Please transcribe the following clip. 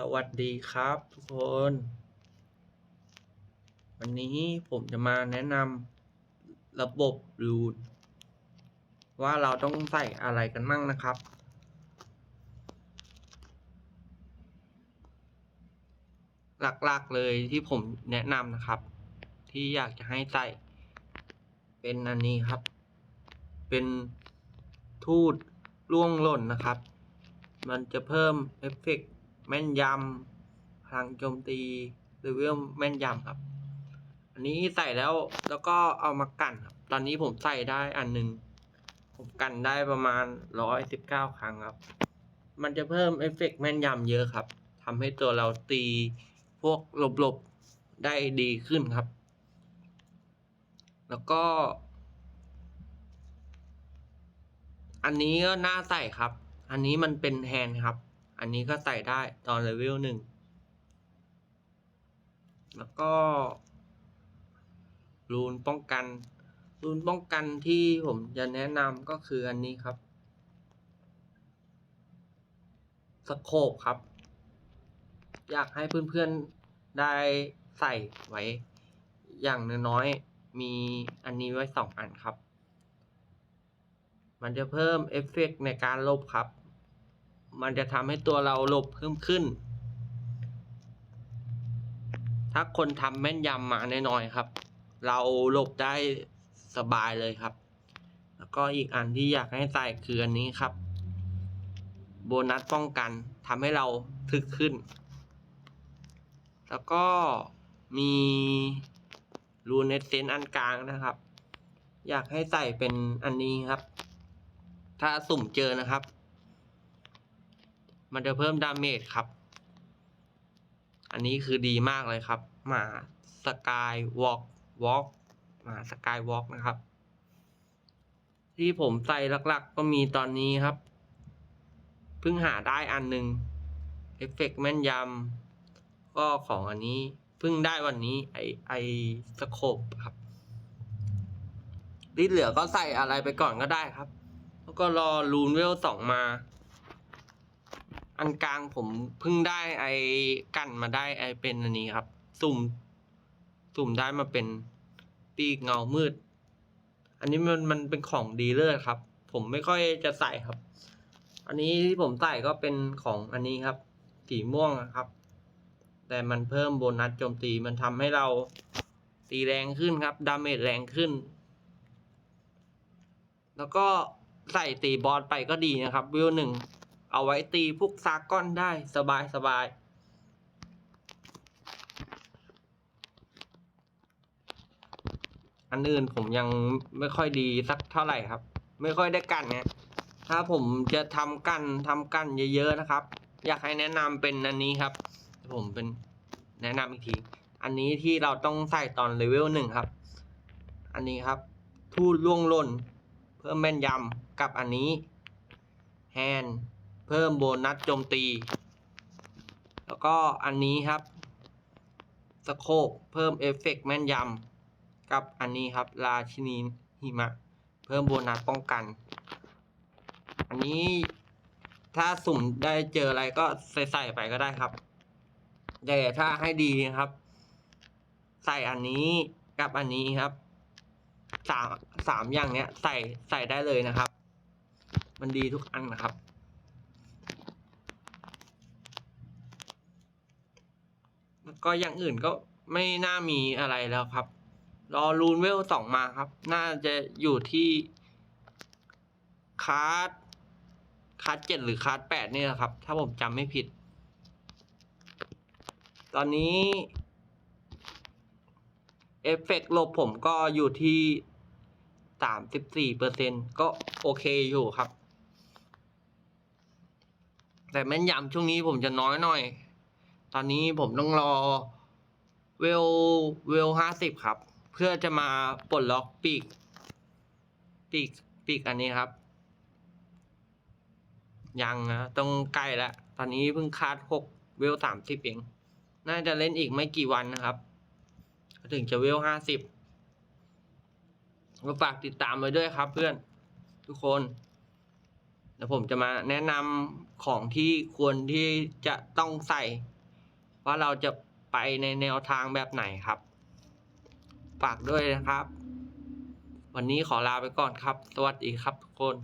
สวัสดีครับทุกคน วันนี้ผมจะมาแนะนำระบบรูทว่าเราต้องใส่อะไรกันมั่งนะครับ หลักๆเลยที่ผมแนะนำนะครับ ที่อยากจะให้ใส่ เป็นอันนี้ครับ เป็นทูตล่วงหล่นนะครับ มันจะเพิ่มเอฟเฟกต์ แม่นยำพลังโจมตีเลเวลแม่นยำครับ อันนี้ใส่แล้วแล้วก็เอามากันครับ ตอนนี้ผมใส่ได้อันหนึ่งผมกันได้ประมาณร้อยสิบเก้าครั้งครับ มันจะเพิ่มเอฟเฟกต์แม่นยำเยอะครับทำให้ตัวเราตีพวกหลบๆได้ดีขึ้นครับ แล้วก็ อันนี้ก็น่าใส่ครับ อันนี้มันเป็นแฮนด์ครับ อันนี้ก็ใส่ได้ตอนเลเวลหนึ่ง แล้วก็ รูนป้องกัน รูนป้องกันที่ผมจะแนะนำก็คืออันนี้ครับสโคปครับ อยากให้เพื่อนๆได้ใส่ไว้ อย่างน้อยๆมีอันนี้ไว้สองอันครับ มันจะเพิ่มเอฟเฟกต์ในการลบครับ มันจะทำให้ตัวเราหลบเพิ่มขึ้น ถ้าคนทำแม่นยำมาน้อยๆครับ เราหลบได้สบายเลยครับ แล้วก็อีกอันที่อยากให้ใส่คืออันนี้ครับ โบนัสป้องกันทำให้เราทึกขึ้น แล้วก็มีรูเนสเซนอันกลางนะครับ อยากให้ใส่เป็นอันนี้ครับ ถ้าสุ่มเจอนะครับ มันจะเพิ่มดาเมจครับ อันนี้คือดีมากเลยครับ มาสกายวอล์กวอล์กมาสกายวอล์กนะครับ ที่ผมใส่หลักๆ ก็มีตอนนี้ครับ เพิ่งหาได้อันหนึ่งเอฟเฟกต์แม่นยำก็ของอันนี้เพิ่งได้วันนี้ไอไอสโคปครับที่เหลือก็ใส่อะไรไปก่อนก็ได้ครับ แล้วก็รอรูนเวลสองมา อันกลางผมเพิ่งได้ไอ้กันมาได้ไอ้เป็นอันนี้ครับ สุ่ม สุ่มได้มาเป็นปีกเงามืด อันนี้มันมันเป็นของดีเลิศครับ ผมไม่ค่อยจะใส่ครับ อันนี้ที่ผมใส่ก็เป็นของอันนี้ครับ สีม่วงครับ แต่มันเพิ่มโบนัสโจมตีมันทำให้เราตีแรงขึ้นครับ ดาเมจแรงขึ้น แล้วก็ใส่ตีบอสไปก็ดีนะครับวิวหนึ่ง เอาไว้ตีพวกซาก้อนได้สบายสบายอันอื่นผมยังไม่ค่อยดีสักเท่าไหร่ครับ ไม่ค่อยได้กันเนี่ยถ้าผมจะทำกันทำกันเยอะๆนะครับ อยากให้แนะนำเป็นอันนี้ครับ ผมเป็นแนะนำอีกที อันนี้ที่เราต้องใส่ตอนเลเวลหนึ่งครับ อันนี้ครับ ทูตล่วงล่น เพิ่มแม่นยำกับอันนี้แฮน เพิ่มโบนัสโจมตี แล้วก็อันนี้ครับสโคปเพิ่มเอฟเฟกต์แม่นยำกับอันนี้ครับราชินีหิมะ เพิ่มโบนัสป้องกัน อันนี้ถ้าสุ่มได้เจออะไรก็ใส่ใส่ไปก็ได้ครับ แต่ถ้าให้ดีนะครับ ใส่อันนี้กับอันนี้ครับสามสามอย่างเนี้ยใส่ใส่ได้เลยนะครับ มันดีทุกอันนะครับ แล้ว ก็อย่างอื่นก็ไม่น่ามีอะไรแล้วครับ รอรูนเวลสองมาครับ น่าจะอยู่ที่คาร์ดคาร์ดเจ็ดหรือคาร์ดแปดนี่แหละครับ ถ้าผมจำไม่ผิด ตอนนี้เอฟเฟกลบผมก็อยู่ที่สามสิบสี่เปอร์เซ็นก็โอเคอยู่ครับ แต่แม่นยำช่วงนี้ผมจะน้อยหน่อย ตอนนี้ผมต้องรอเวลเวลห้าสิบครับ เพื่อจะมาปลดล็อกปีก ปีกปีกอันนี้ครับ ยังนะต้องใกล้แล้วตอนนี้เพิ่งคาดหกเวลสามสิบเอง น่าจะเล่นอีกไม่กี่วันนะครับ ถึงจะเวลห้าสิบก็ฝากติดตามไว้ด้วยครับเพื่อนทุกคนเดี๋ยวผมจะมาแนะนำของที่ควรที่จะต้องใส่ ว่าเราจะไปในแนวทางแบบไหนครับ ฝากด้วยนะครับ วันนี้ขอลาไปก่อนครับ สวัสดีครับทุกคน